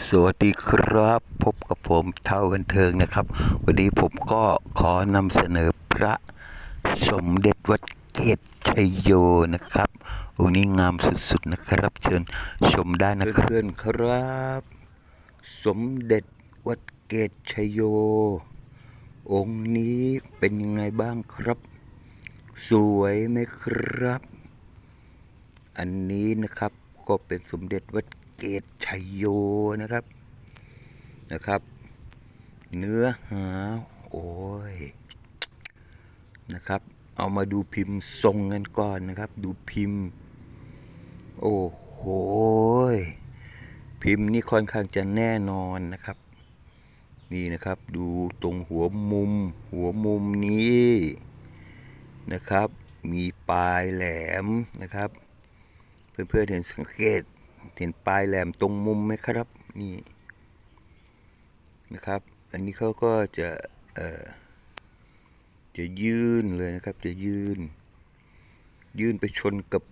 สวัสดีครับ พบกับผมเท่ากันเทิงนะครับ วันนี้ผมก็ขอนำเสนอพระสมเด็จวัดเกตชัยโยนะครับองค์นี้งามสุดๆนะครับ เชิญชมได้นะครับเพื่อนครับ สมเด็จวัดเกตชัยโย องค์นี้เป็นยังไงบ้างครับ สวยไหมครับ อันนี้นะครับก็เป็นสมเด็จวัด เกตชัยโยนะครับนะครับ เนื้อหาโอ้ยนะครับ เอามาดูพิมพ์ทรงกันก่อนนะครับ ดูพิมพ์ โอ้โหพิมพ์นี่ค่อนข้างจะแน่นอนนะครับ นี่นะครับดูตรงหัวมุม หัวมุมนี้นะครับ มีปลายแหลมนะครับ เพื่อนๆเห็นสังเกต เห็นปลายแหลมตรงมุมไหมครับ นี่นะครับ อันนี้เขาก็จะเอ่อจะยื่นเลยนะครับ จะยื่น ยื่นไปชนกับ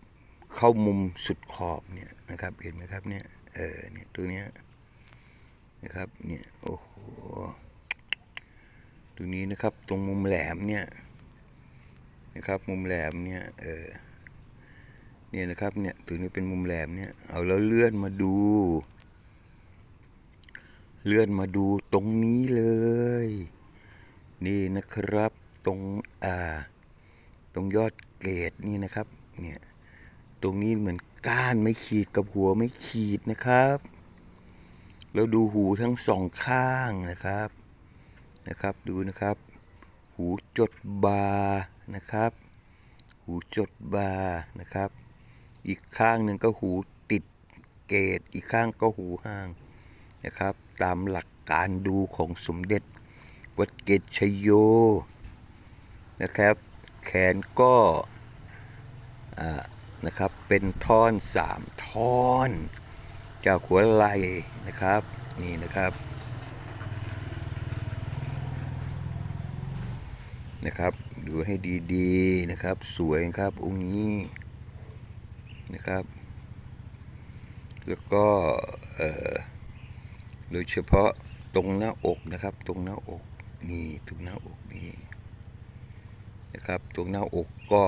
เข้ามุมสุดขอบเนี่ยนะครับ เห็นไหมครับเนี่ยเออเนี่ยตัวเนี้ยนะครับเนี่ยโอ้โหตรงนี้นะครับตรงมุมแหลมเนี่ยนะครับ มุมแหลมเนี่ยเออ เนี่ยนะครับเนี่ยตัวนี้เป็นมุมแหลมเนี่ยเอาแล้วเลื่อนมาดู เลื่อนมาดูตรงนี้เลย นี่นะครับตรงอ่า ตรงยอดเกตนี่นะครับเนี่ยตรงนี้เหมือนก้านไม่ขีดกับหัวไม่ขีดนะครับแล้วดูหูทั้งสองข้างนะครับนะครับ ดูนะครับ หูจดบานะครับ หูจดบานะครับ อีกข้างหนึ่งก็หูติดเกตอีกข้างก็หูห่างนะครับ ตามหลักการดูของสมเด็จ วัดเกตชยโยนะครับ แขนก็อ่านะครับเป็นท่อนสามท่อน จากหัวไหล่นะครับนี่นะครับนะครับ ดูให้ดีๆนะครับ สวยครับองค์นี้ นะครับ แล้วก็โดยเฉพาะตรงหน้าอกนะครับ ตรงหน้าอกนี่ตรงหน้าอกนี่นะครับ ตรงหน้าอกก็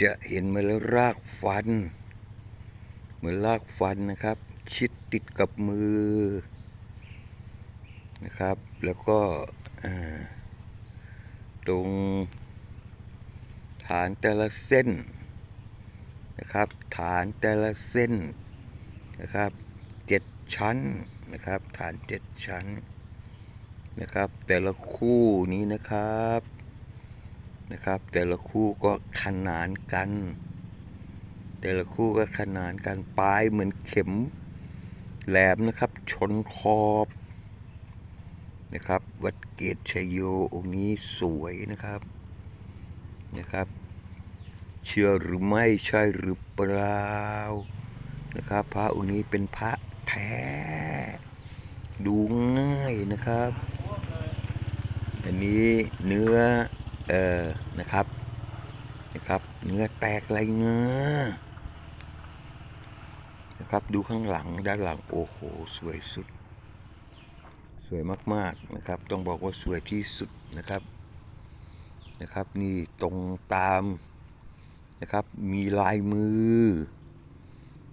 จะเห็นเหมือนรากฟัน เหมือนรากฟันนะครับ ชิดติดกับมือนะครับ แล้วก็ตรงฐานแต่ละเส้น นะครับ ฐานแต่ละเส้นนะครับเจ็ดชั้นนะครับ ฐานเจ็ดชั้นนะครับ แต่ละคู่นี้นะครับนะครับ แต่ละคู่ก็ขนานกัน แต่ละคู่ก็ขนานกันปลายเหมือนเข็มแหลมนะครับ ชนขอบนะครับ วัดเกตชยโยองค์นี้สวยนะครับนะครับ เชื่อหรือไม่ใช่หรือเปล่านะครับ พระองค์นี้เป็นพระแท้ ดูง่ายนะครับ อันนี้เนื้อเอ่อนะครับนะครับ เนื้อแตกไรเงื้อนะครับดูข้างหลังด้านหลังโอ้โหสวยสุด สวยมากๆนะครับ ต้องบอกว่าสวยที่สุดนะครับนะครับ นี่ตรงตาม นะครับ มีลายมือ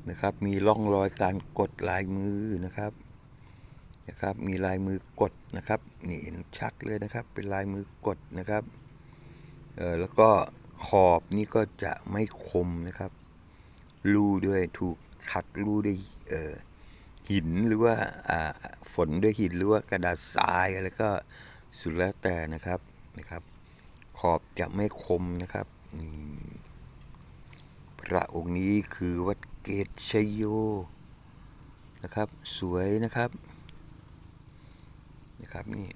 นะครับ มีร่องรอยการกดลายมือนะครับนะครับ มีลายมือกดนะครับนี่เห็นชัดเลยนะครับ เป็นลายมือกดนะครับเออแล้วก็ขอบนี่ก็จะไม่คมนะครับรูด้วยถูกขัดรูด้วยเออหินหรือว่าอ่าฝนด้วยหินหรือว่ากระดาษทรายอะไรก็สุดแล้วแต่นะครับนะครับ ขอบจะไม่คมนะครับนี่ พระองค์นี้คือวัดเกตชยโยนะครับ สวยนะครับนะครับนี่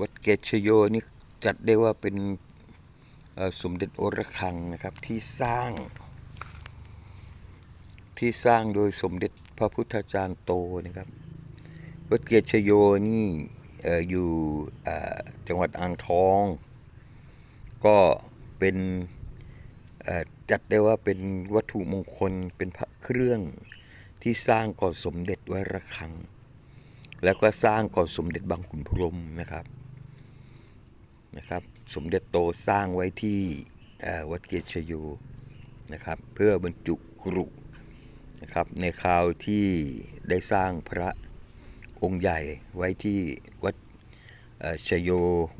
วัดเกตชยโยนี่จัดได้ว่าเป็นสมเด็จโอรคังนะครับที่สร้าง ที่สร้างโดยสมเด็จพระพุทธจารย์โตนะครับ วัดเกียรติชโยนี่ออยู่จังหวัดอ่างทอง ก็เป็น จัดได้ว่าเป็นวัตถุมงคลเป็นพระเครื่องที่สร้างก่อนสมเด็จไวัดระฆัง แล้วก็สร้างก่อนสมเด็จบางขุนพรหมนะครับนะครับ สมเด็จโตสร้างไว้ที่วัดเกียรติชโยนะครับ เพื่อบรรจุกรุนะครับในคราวที่ได้สร้างพระองค์ใหญ่ไว้ที่วัดชโย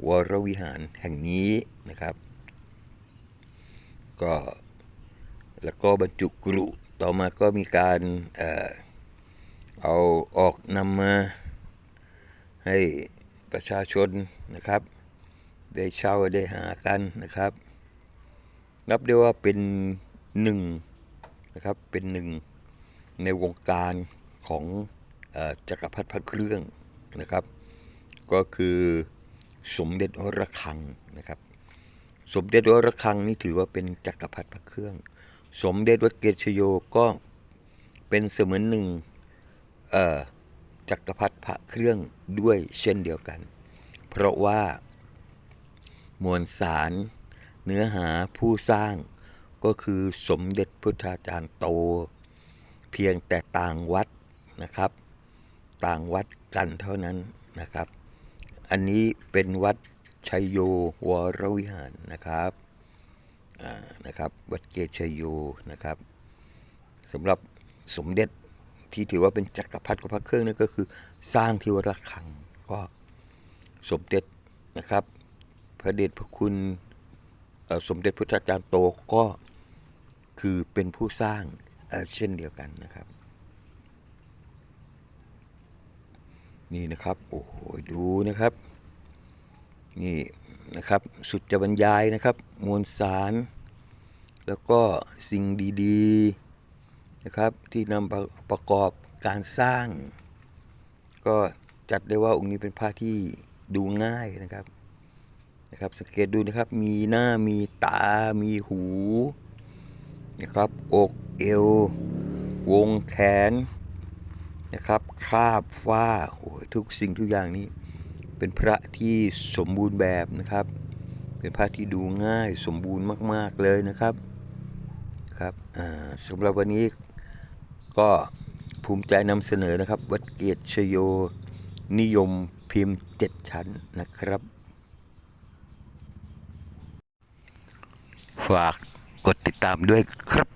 วรวิหารแห่งนี้นะครับ ก็ แล้วก็บรรจุกรุต่อมาก็มีการเอ่อเอาออกนำมาให้ประชาชนนะครับ ได้เช่าได้หากันนะครับ นับได้ว่าเป็นหนึ่งนะครับเป็นหนึ่งในวงการของอจักรพรรดิพระเครื่องนะครับ ก็คือสมเด็จวระฆังนะครับ สมเด็จวระฆังนี่ถือว่าเป็นจักรพรรดิพระเครื่อง สมเด็จวัดเกศชโยก็เป็นเสมือนหนึ่งจักรพรรดิพระเครื่องด้วยเช่นเดียวกัน เพราะว่ามวลสารเนื้อหาผู้สร้างก็คือสมเด็จพุทธาจารย์โต เพียงแต่ต่างวัดนะครับ ต่างวัดกันเท่านั้นนะครับ อันนี้เป็นวัดชัยโยวรวิหารนะครับ นะครับวัดเกศชัยโยนะครับสำหรับสมเด็จที่ถือว่าเป็นจักรพรรดิของพระเครื่องนั่นก็คือ สร้างที่วัดระฆังก็สมเด็จนะครับ พระเดชพระคุณสมเด็จพุทธาจารย์โตก็คือเป็นผู้สร้างเเช่นเดียวกันนะครับ นี่นะครับ โอ้โห ดูนะครับ นี่นะครับสุดจะบรรยายนะครับ มวลสาร แล้วก็สิ่งดีๆนะครับที่นำประประกอบการสร้าง ก็จัดได้ว่าองค์นี้เป็นผ้าที่ดูง่ายนะครับนะครับสังเกตดูนะครับมีหน้ามีตามีหูนะครับอกเอว วงแขนนะครับคราบฝ้าโอ้ยทุกสิ่งทุกอย่างนี้ เป็นพระที่สมบูรณ์แบบนะครับ เป็นพระที่ดูง่ายสมบูรณ์มาก ๆเลยนะครับครับสำหรับวันนี้ก็ภูมิใจนำเสนอนะครับ วัดเกียรติชโยนิยมพิมพ์เจ็ดชั้นนะครับ ฝากกดติดตามด้วยครับ